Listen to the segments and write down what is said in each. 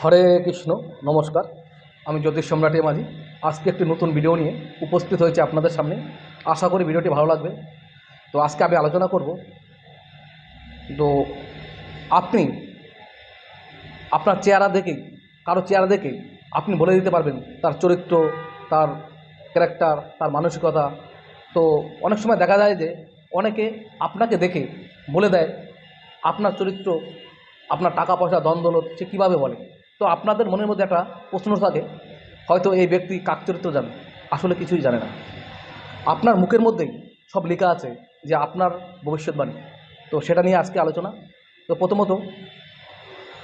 হরে কৃষ্ণ, নমস্কার। আমি জ্যোতিষ সম্রাটে মাঝি আজকে একটি নতুন ভিডিও নিয়ে উপস্থিত হয়েছে আপনাদের সামনে। আশা করি ভিডিওটি ভালো লাগবে। তো আজকে আমি আলোচনা করব। তো আপনি, আপনার চেহারা দেখে, কারও চেহারা দেখে আপনি বলে দিতে পারবেন তার চরিত্র, তার ক্যারেক্টার তার মানসিকতা। তো অনেক সময় দেখা যায় যে অনেকে আপনাকে দেখে বলে দেয়, আপনার চরিত্র, আপনার টাকা পয়সা দ্বন্দ্বলত সে কীভাবে বলে। তো আপনাদের মনের মধ্যে একটা প্রশ্ন থাকে, হয়তো এই ব্যক্তি কাক চরিত্র জানে, আসলে কিছুই জানে না। আপনার মুখের মধ্যেই সব লেখা আছে যে আপনার ভবিষ্যৎবাণী। তো সেটা নিয়ে আজকে আলোচনা। তো প্রথমত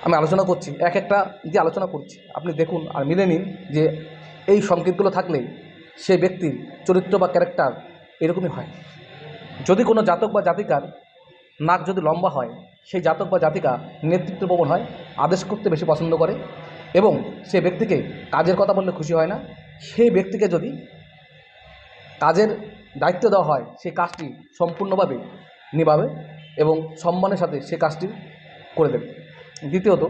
আমি আলোচনা করছি, এক একটা যে আলোচনা করছি। আপনি দেখুন আর মিলে নিন যে এই সংকেতগুলো থাকলে সে ব্যক্তির চরিত্র বা ক্যারেক্টার এরকমই হয়। যদি কোনো জাতক বা জাতিকার নাক যদি লম্বা হয় সেই জাতক বা জাতিকা নেতৃত্ব প্রবণ হয়, আদেশ করতে বেশি পছন্দ করে এবং সে ব্যক্তিকে কাজের কথা বললে খুশি হয় না। সেই ব্যক্তিকে যদি কাজের দায়িত্ব দেওয়া হয় সেই কাজটি সম্পূর্ণভাবে নিভাবে এবং সম্মানের সাথে সে কাজটি করে দেবে। দ্বিতীয়ত,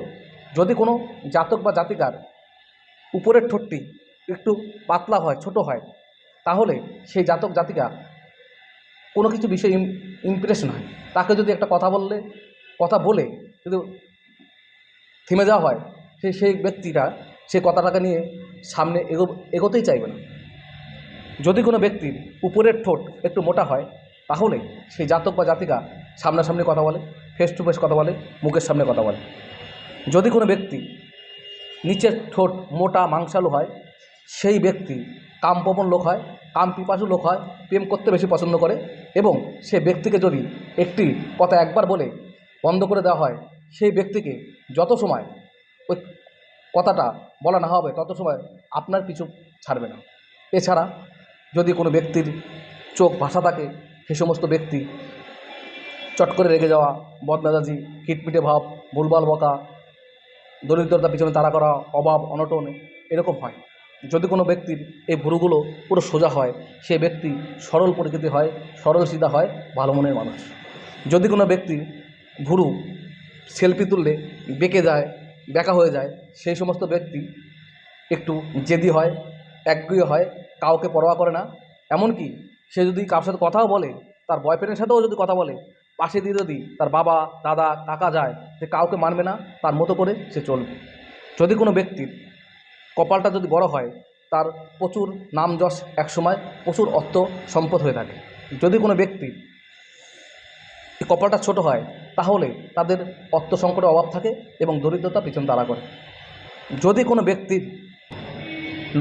যদি কোনো জাতক বা জাতিকার উপরের ঠোঁটটি একটু পাতলা হয়, ছোট হয়, তাহলে সেই জাতক জাতিকা কোনো কিছু বিষয়ে ইমপ্রেশন হয় তাকে যদি একটা কথা বললে কথা বলে যদি থেমে যাওয়া হয়, সে সেই ব্যক্তিটা সে কথাটাকে নিয়ে সামনে এগো, এগোতেই চাইবে না। যদি কোনো ব্যক্তির উপরের ঠোঁট একটু মোটা হয়, তাহলে সেই জাতক বা জাতিকা সামনাসামনি কথা বলে ফেস টু ফেস কথা বলে, মুখের সামনে কথা বলে। যদি কোনো ব্যক্তি নিচের ঠোঁট মোটা মাংসালু হয়, সেই ব্যক্তি কামপ্রবণ লোক হয় কাম পিপাসু লোক হয়, প্রেম করতে বেশি পছন্দ করে এবং সে ব্যক্তিকে যদি একটি কথা একবার বলে বন্ধ করে দেওয়া হয়, সেই ব্যক্তিকে যত সময় ওই কথাটা বলা না হবে, তত সময় আপনার কিছু ছাড়বে না। এছাড়া যদি কোনো ব্যক্তির চোখ ভাষা থাকে, সে সমস্ত ব্যক্তি চট করে রেগে যাওয়া, বদমেজাজি খিটমিটে ভাব, ভুলভাল বকা দরিদ্রতা পিছনে তাড়া করা, অভাব, অনটন এরকম হয়। যদি কোনো ব্যক্তির এই ভুরুগুলো পুরো সোজা হয়, সে ব্যক্তি সরল প্রকৃতি হয়, সরল সিধা হয়, ভালো মনের মানুষ। যদি কোনো ব্যক্তি ভুরু, সেলফি তুললে বেঁকে যায়, বেঁকা হয়ে যায়, সেই সমস্ত ব্যক্তি একটু জেদি হয় একগুয়ে হয়, কাউকে পরোয়া করে না। এমনকি সে যদি কারোর সাথে কথাও বলে, তার বয়ফ্রেন্ডের সাথেও যদি কথা বলে, পাশে দিয়ে যদি তার বাবা, দাদা, কাকা যায় সে কাউকে মানবে না, তার মতো করে সে চলবে। যদি কোনো ব্যক্তির কপালটা যদি বড় হয়, তার প্রচুর নাম যশ একসময়, প্রচুর অর্থ সম্পদ হয়ে থাকে। যদি কোনো ব্যক্তি কপালটা ছোট হয় তাহলে তাদের অর্থ সংকটের অভাব থাকে এবং দরিদ্রতা পিছন তাড়া করে। যদি কোনো ব্যক্তির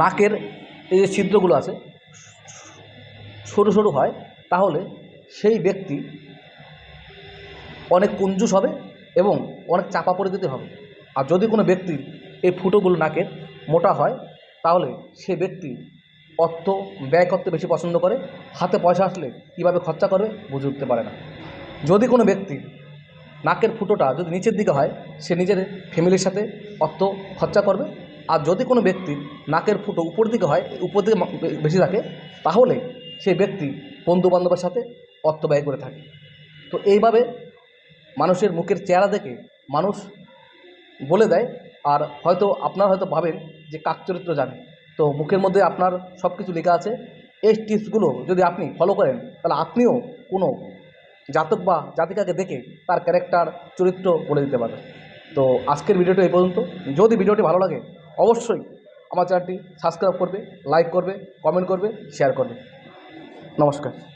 নাকের এই যে ছিদ্রগুলো আছে, সরু সরু হয়, তাহলে সেই ব্যক্তি অনেক কুঞ্জুস হবে এবং অনেক চাপা প্রকৃতি হবে। আর যদি কোনো ব্যক্তির এই ফুটোগুলো নাকের মোটা হয়, তাহলে সে ব্যক্তি অর্থ ব্যয় করতে বেশি পছন্দ করে, হাতে পয়সা আসলে কীভাবে খরচা করবে বুঝে উঠতে পারে না। যদি কোনো ব্যক্তি নাকের ফুটোটা যদি নিচের দিকে হয়, সে নিজের ফ্যামিলির সাথে অর্থ খরচা করবে। আর যদি কোনো ব্যক্তির নাকের ফুটো উপর দিকে হয় উপর দিকে বেশি থাকে, তাহলে সেই ব্যক্তি বন্ধু বান্ধবের সাথে অর্থ ব্যয় করে থাকে। তো এইভাবে মানুষের মুখের চেহারা দেখে মানুষ বলে দেয়, আর হয়তো আপনার হয়তো ভাবেন যে কাক চরিত্র জানে। তো মুখের মধ্যে আপনার সব কিছু লেখা আছে। এই টিপসগুলো যদি আপনি ফলো করেন, তাহলে আপনিও কোনো জাতক বা জাতিকাকে দেখে তার ক্যারেক্টার চরিত্র বলে দিতে পারে। তো আজকের ভিডিওটি এই পর্যন্ত। যদি ভিডিওটি ভালো লাগে, অবশ্যই আমার চ্যানেলটি সাবস্ক্রাইব করবে লাইক করবে কমেন্ট করবে শেয়ার করবে। নমস্কার।